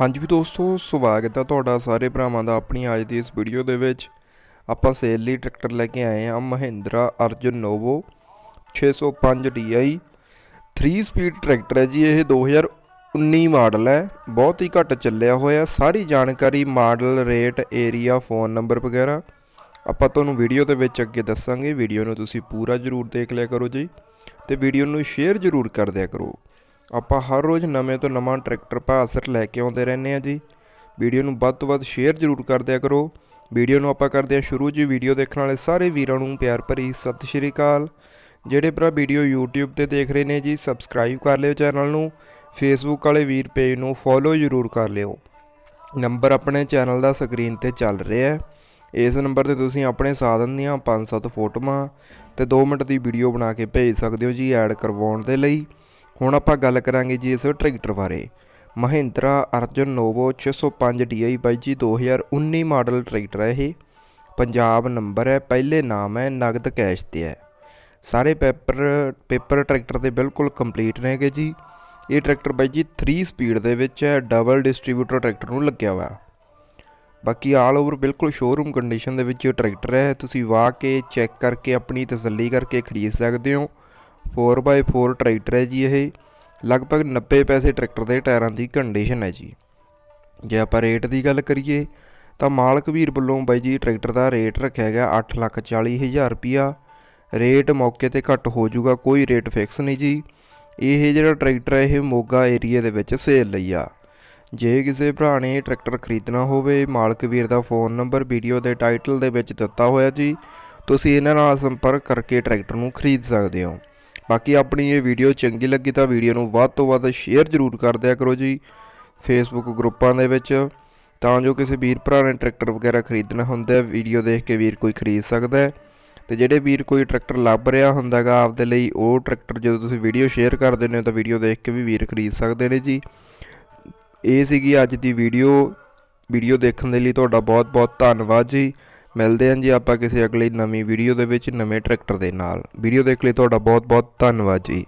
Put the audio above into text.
ਹਾਂਜੀ ਵੀ ਦੋਸਤੋ, ਸਵਾਗਤ ਹੈ ਤੁਹਾਡਾ ਸਾਰੇ ਭਰਾਵਾਂ ਦਾ ਆਪਣੀ ਅੱਜ ਦੀ ਇਸ ਵੀਡੀਓ ਦੇ ਵਿੱਚ। ਆਪਾਂ ਸੇਲ ਲਈ ਟਰੈਕਟਰ ਲੈ ਕੇ ਆਏ ਹਾਂ Mahindra Arjun Novo 605 DI 3 speed tractor ਹੈ ਜੀ, ਇਹ 2019 ਮਾਡਲ ਹੈ। ਬਹੁਤ ਹੀ ਘੱਟ ਚੱਲਿਆ ਹੋਇਆ, ਸਾਰੀ ਜਾਣਕਾਰੀ model rate, area, phone number ਵਗੈਰਾ ਆਪਾਂ ਤੁਹਾਨੂੰ ਵੀਡੀਓ ਦੇ ਵਿੱਚ ਅੱਗੇ ਦੱਸਾਂਗੇ। ਵੀਡੀਓ ਨੂੰ ਤੁਸੀਂ ਪੂਰਾ ਜ਼ਰੂਰ ਦੇਖ ਲਿਆ ਕਰੋ ਜੀ ਤੇ ਵੀਡੀਓ ਨੂੰ ਸ਼ੇਅਰ ਜ਼ਰੂਰ ਕਰ ਦਿਆ ਕਰੋ। ਆਪਾਂ ਹਰ ਰੋਜ਼ ਨਵੇਂ ਤੋਂ ਨਵਾਂ ਟਰੈਕਟਰ ਭਾਸਰ ਲੈ ਕੇ ਆਉਂਦੇ ਰਹਿੰਦੇ ਆ ਜੀ। ਵੀਡੀਓ ਨੂੰ ਵੱਧ ਤੋਂ ਵੱਧ ਸ਼ੇਅਰ ਜ਼ਰੂਰ ਕਰ ਦਿਆ ਕਰੋ। ਵੀਡੀਓ ਨੂੰ ਆਪਾਂ ਕਰਦੇ ਹਾਂ ਸ਼ੁਰੂ ਜੀ। ਵੀਡੀਓ ਦੇਖਣ ਵਾਲੇ ਸਾਰੇ ਵੀਰਾਂ ਨੂੰ ਪਿਆਰ ਭਰੀ ਸਤਿ ਸ਼੍ਰੀ ਅਕਾਲ। ਜਿਹੜੇ ਭਰਾ ਵੀਡੀਓ YouTube ਤੇ ਦੇਖ ਰਹੇ ਨੇ ਜੀ ਸਬਸਕ੍ਰਾਈਬ ਕਰ ਲਿਓ ਚੈਨਲ ਨੂੰ। ਫੇਸਬੁੱਕ ਵਾਲੇ ਵੀਰ ਪੇਜ ਨੂੰ ਫੋਲੋ ਜ਼ਰੂਰ ਕਰ ਲਿਓ। ਨੰਬਰ ਆਪਣੇ ਚੈਨਲ ਦਾ ਸਕਰੀਨ ਤੇ ਚੱਲ ਰਿਹਾ ਹੈ। ਇਸ ਨੰਬਰ ਤੇ ਤੁਸੀਂ ਆਪਣੇ ਸਾਧਨ ਦੀਆਂ 5-7 ਫੋਟੋਆਂ ਤੇ 2 ਮਿੰਟ ਦੀ ਵੀਡੀਓ ਬਣਾ ਕੇ ਭੇਜ ਸਕਦੇ ਹੋ ਜੀ ਐਡ ਕਰਵਾਉਣ ਦੇ ਲਈ। ਹੁਣ ਆਪਾਂ ਗੱਲ ਕਰਾਂਗੇ ਜੀ ਇਸ ਟਰੈਕਟਰ ਬਾਰੇ। ਮਹਿੰਦਰਾ ਅਰਜਨ ਨੋਵੋ 605 DI ਬਾਈ ਜੀ 2019 ਮਾਡਲ ਟਰੈਕਟਰ ਹੈ ਇਹ। ਪੰਜਾਬ ਨੰਬਰ ਹੈ, ਪਹਿਲੇ ਨਾਮ ਹੈ, ਨਗਦ ਕੈਸ਼ ਤੇ ਹੈ। ਸਾਰੇ ਪੇਪਰ ਪੇਪਰ ਟਰੈਕਟਰ ਦੇ ਬਿਲਕੁਲ ਕੰਪਲੀਟ ਨੇਗੇ ਜੀ। ਇਹ ਟਰੈਕਟਰ ਬਾਈ ਜੀ 3 ਸਪੀਡ ਦੇ ਵਿੱਚ ਹੈ ਡਬਲ ਡਿਸਟ੍ਰੀਬਿਊਟਰ ਟਰੈਕਟਰ ਨੂੰ ਲੱਗਿਆ ਹੋਇਆ। ਬਾਕੀ ਆਲ ਓਵਰ ਬਿਲਕੁਲ ਸ਼ੋਰੂਮ ਕੰਡੀਸ਼ਨ ਦੇ ਵਿੱਚ ਇਹ ਟਰੈਕਟਰ ਹੈ। ਤੁਸੀਂ ਵਾਹ ਕੇ ਚੈੱਕ ਕਰਕੇ, ਆਪਣੀ ਤਸੱਲੀ ਕਰਕੇ ਖਰੀਦ ਸਕਦੇ ਹੋ। 4x4 ਟਰੈਕਟਰ ਹੈ ਜੀ ਇਹ। ਲਗਭਗ 90 ਪੈਸੇ ਟਰੈਕਟਰ ਦੇ ਟਾਇਰਾਂ ਦੀ ਕੰਡੀਸ਼ਨ ਹੈ ਜੀ। ਜੇ ਆਪਾਂ ਰੇਟ ਦੀ ਗੱਲ ਕਰੀਏ, ਤਾਂ ਮਾਲਕ ਵੀਰ ਵੱਲੋਂ ਬਾਈ ਜੀ ਟਰੈਕਟਰ ਦਾ ਰੇਟ ਰੱਖਿਆ ਗਿਆ 840000 ਰੁਪਿਆ ਰੇਟ ਮੌਕੇ ਤੇ ਘੱਟ ਹੋ ਜਾਊਗਾ, ਕੋਈ ਰੇਟ ਫਿਕਸ ਨਹੀਂ ਜੀ। ਇਹ ਜਿਹੜਾ ਟਰੈਕਟਰ ਹੈ, ਇਹ ਮੋਗਾ ਏਰੀਆ ਦੇ ਵਿੱਚ ਸੇਲ ਲਈ ਆ। ਜੇ ਕਿਸੇ ਭਰਾ ਨੇ ਇਹ ਟਰੈਕਟਰ ਖਰੀਦਣਾ ਹੋਵੇ, ਮਾਲਕ ਵੀਰ ਦਾ ਫੋਨ ਨੰਬਰ ਵੀਡੀਓ ਦੇ ਟਾਈਟਲ ਦੇ ਵਿੱਚ ਦਿੱਤਾ ਹੋਇਆ ਜੀ। ਤੁਸੀਂ ਇਹਨਾਂ ਨਾਲ ਸੰਪਰਕ ਕਰਕੇ ਟਰੈਕਟਰ ਨੂੰ ਖਰੀਦ ਸਕਦੇ ਹੋ। ਬਾਕੀ ਆਪਣੀ ਇਹ ਵੀਡੀਓ ਚੰਗੀ ਲੱਗੀ ਤਾਂ ਵੀਡੀਓ ਨੂੰ ਵੱਧ ਤੋਂ ਵੱਧ ਸ਼ੇਅਰ ਜ਼ਰੂਰ ਕਰ ਦਿਆ ਕਰੋ ਜੀ ਫੇਸਬੁੱਕ ਗਰੁੱਪਾਂ ਦੇ ਵਿੱਚ। ਤਾਂ ਜੋ ਕਿਸੇ ਵੀਰ ਭਰਾ ਨੇ ਟਰੈਕਟਰ ਵਗੈਰਾ ਖਰੀਦਣਾ ਹੁੰਦਾ ਵੀਡੀਓ ਦੇਖ ਕੇ ਵੀਰ ਕੋਈ ਖਰੀਦ ਸਕਦਾ ਹੈ। ਤੇ ਜਿਹੜੇ ਵੀਰ ਕੋਈ ਟਰੈਕਟਰ ਲੱਭ ਰਿਹਾ ਹੁੰਦਾਗਾ ਆਪਦੇ ਲਈ, ਉਹ ਟਰੈਕਟਰ ਜਦੋਂ ਤੁਸੀਂ ਵੀਡੀਓ ਸ਼ੇਅਰ ਕਰ ਦਿੰਦੇ ਹੋ ਤਾਂ ਵੀਡੀਓ ਦੇਖ ਕੇ ਵੀ ਵੀਰ ਖਰੀਦ ਸਕਦੇ ਨੇ ਜੀ। ਇਹ ਸੀਗੀ ਅੱਜ ਦੀ ਵੀਡੀਓ ਵੀਡੀਓ ਦੇਖਣ ਦੇ ਲਈ ਤੁਹਾਡਾ ਬਹੁਤ-ਬਹੁਤ ਧੰਨਵਾਦ ਜੀ। ਮਿਲਦੇ ਹਾਂ ਜੀ ਆਪਾਂ ਕਿਸੇ ਅਗਲੀ ਨਵੀਂ ਵੀਡੀਓ ਦੇ ਵਿੱਚ ਨਵੇਂ ਟਰੈਕਟਰ ਦੇ ਨਾਲ। ਵੀਡੀਓ ਦੇਖ ਲਈ ਤੁਹਾਡਾ ਬਹੁਤ-ਬਹੁਤ ਧੰਨਵਾਦ ਜੀ।